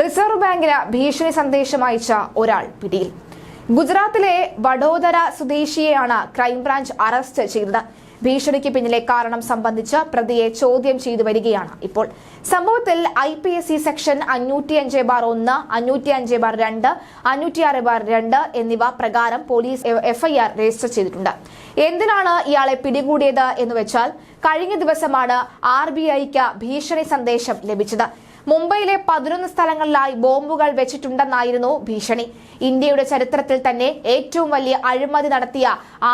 Reserve ബാങ്കിന് ഭീഷണി സന്ദേശം അയച്ച ഒരാൾ പിടിയിൽ. ഗുജറാത്തിലെ വഡോദര സ്വദേശിയെയാണ് ക്രൈംബ്രാഞ്ച് അറസ്റ്റ് ചെയ്തത്. ഭീഷണിക്ക് പിന്നിലെ കാരണം സംബന്ധിച്ച് പ്രതിയെ ചോദ്യം ചെയ്തു വരികയാണ് ഇപ്പോൾ. സംഭവത്തിൽ I P S C section അഞ്ഞൂറ്റി അഞ്ച് ബാർ ഒന്ന് അഞ്ഞൂറ്റി അഞ്ച് ബാർ രണ്ട് അഞ്ഞൂറ്റി ആറ് ബാർ രണ്ട് എന്നിവ പ്രകാരം പോലീസ് എഫ്ഐആർ രജിസ്റ്റർ ചെയ്തിട്ടുണ്ട്. എന്തിനാണ് ഇയാളെ പിടികൂടിയത് എന്ന് വെച്ചാൽ കഴിഞ്ഞ ദിവസമാണ് ആർ ബി ഐക്ക് ഭീഷണി സന്ദേശം ലഭിച്ചത്. മുംബൈയിലെ പതിനൊന്ന് സ്ഥലങ്ങളിലായി ബോംബുകൾ വെച്ചിട്ടുണ്ടെന്നായിരുന്നു ഭീഷണി. ഇന്ത്യയുടെ ചരിത്രത്തിൽ തന്നെ ഏറ്റവും വലിയ അഴിമതി നടത്തിയ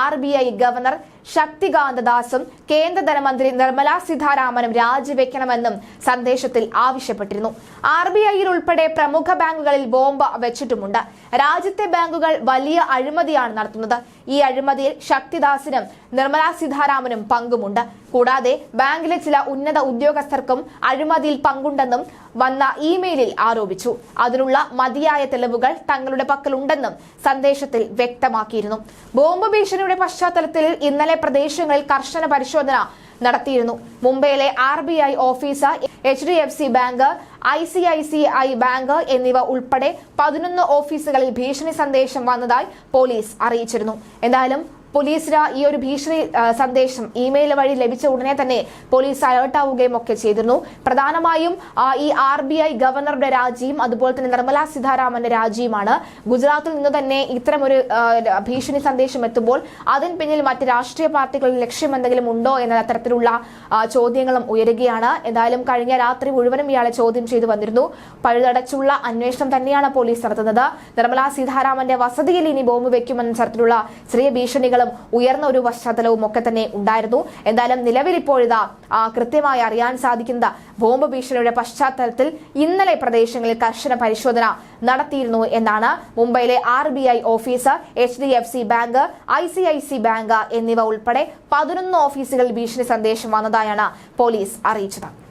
ആർ ഗവർണർ ശക്തികാന്ത ദാസും കേന്ദ്ര ധനമന്ത്രി നിർമ്മല സീതാരാമനും രാജിവെക്കണമെന്നും സന്ദേശത്തിൽ ആവശ്യപ്പെട്ടിരുന്നു. ആർ ബി ഐയിൽ ഉൾപ്പെടെ പ്രമുഖ ബാങ്കുകളിൽ ബോംബ് വെച്ചിട്ടുമുണ്ട്. രാജ്യത്തെ ബാങ്കുകൾ വലിയ അഴിമതിയാണ് നടത്തുന്നത്. ഈ അഴിമതിയിൽ ശക്തിദാസിനും നിർമ്മല സീതാരാമനും പങ്കുമുണ്ട്. കൂടാതെ ബാങ്കിലെ ചില ഉന്നത ഉദ്യോഗസ്ഥർക്കും അഴിമതിയിൽ പങ്കുണ്ടെന്നും വന്ന ഇമെയിലിൽ ആരോപിച്ചു. അതിനുള്ള മതിയായ തെളിവുകൾ തങ്ങളുടെ പക്കലുണ്ടെന്നും സന്ദേശത്തിൽ വ്യക്തമാക്കിയിരുന്നു. ബോംബ് ഭീഷണിയുടെ പശ്ചാത്തലത്തിൽ ഇന്നലെ പ്രദേശങ്ങളിൽ കർശന പരിശോധന നടത്തിയിരുന്നു. മുംബൈയിലെ R B I office H D F C bank I C I C I bank എന്നിവ ഉൾപ്പെടെ പതിനൊന്ന് ഓഫീസുകളിൽ ഭീഷണി സന്ദേശം വന്നതായി പോലീസ് അറിയിച്ചിരുന്നു. എന്തായാലും പോലീസിന് ഈ ഒരു ഭീഷണി സന്ദേശം ഇമെയിൽ വഴി ലഭിച്ച ഉടനെ തന്നെ പോലീസ് അലേർട്ട് ആവുകയും ഒക്കെ ചെയ്തിരുന്നു. പ്രധാനമായും ഈ ആർ ബി ഐ ഗവർണറുടെ രാജിയും അതുപോലെ തന്നെ നിർമ്മല സീതാരാമന്റെ രാജിയുമാണ്. ഗുജറാത്തിൽ നിന്ന് തന്നെ ഇത്തരം ഒരു ഭീഷണി സന്ദേശം എത്തുമ്പോൾ അതിന് പിന്നിൽ മറ്റ് രാഷ്ട്രീയ പാർട്ടികളുടെ ലക്ഷ്യം എന്തെങ്കിലും ഉണ്ടോ എന്ന തരത്തിലുള്ള ചോദ്യങ്ങളും ഉയരുകയാണ്. എന്തായാലും കഴിഞ്ഞ രാത്രി മുഴുവനും ഇയാളെ ചോദ്യം ചെയ്തു വന്നിരുന്നു. പഴുതടച്ചുള്ള അന്വേഷണം തന്നെയാണ് പോലീസ് നടത്തുന്നത്. നിർമ്മല സീതാരാമന്റെ വസതിയിൽ ഇനി ബോംബ് വെക്കുമെന്ന തരത്തിലുള്ള ചെറിയ ഭീഷണികളും ഉയർന്ന ഒരു പശ്ചാത്തലവും ഒക്കെ തന്നെ ഉണ്ടായിരുന്നു. എന്തായാലും നിലവിൽ ഇപ്പോഴിതാ കൃത്യമായി അറിയാൻ സാധിക്കുന്ന ബോംബ് ഭീഷണിയുടെ പശ്ചാത്തലത്തിൽ ഇന്നലെ പ്രദേശങ്ങളിൽ കർശന പരിശോധന നടത്തിയിരുന്നു എന്നാണ് മുംബൈയിലെ R B I office H D F C bank I C I C bank എന്നിവ ഉൾപ്പെടെ പതിനൊന്ന് ഓഫീസുകളിൽ ഭീഷണി സന്ദേശം വന്നതായാണ് പോലീസ് അറിയിച്ചത്.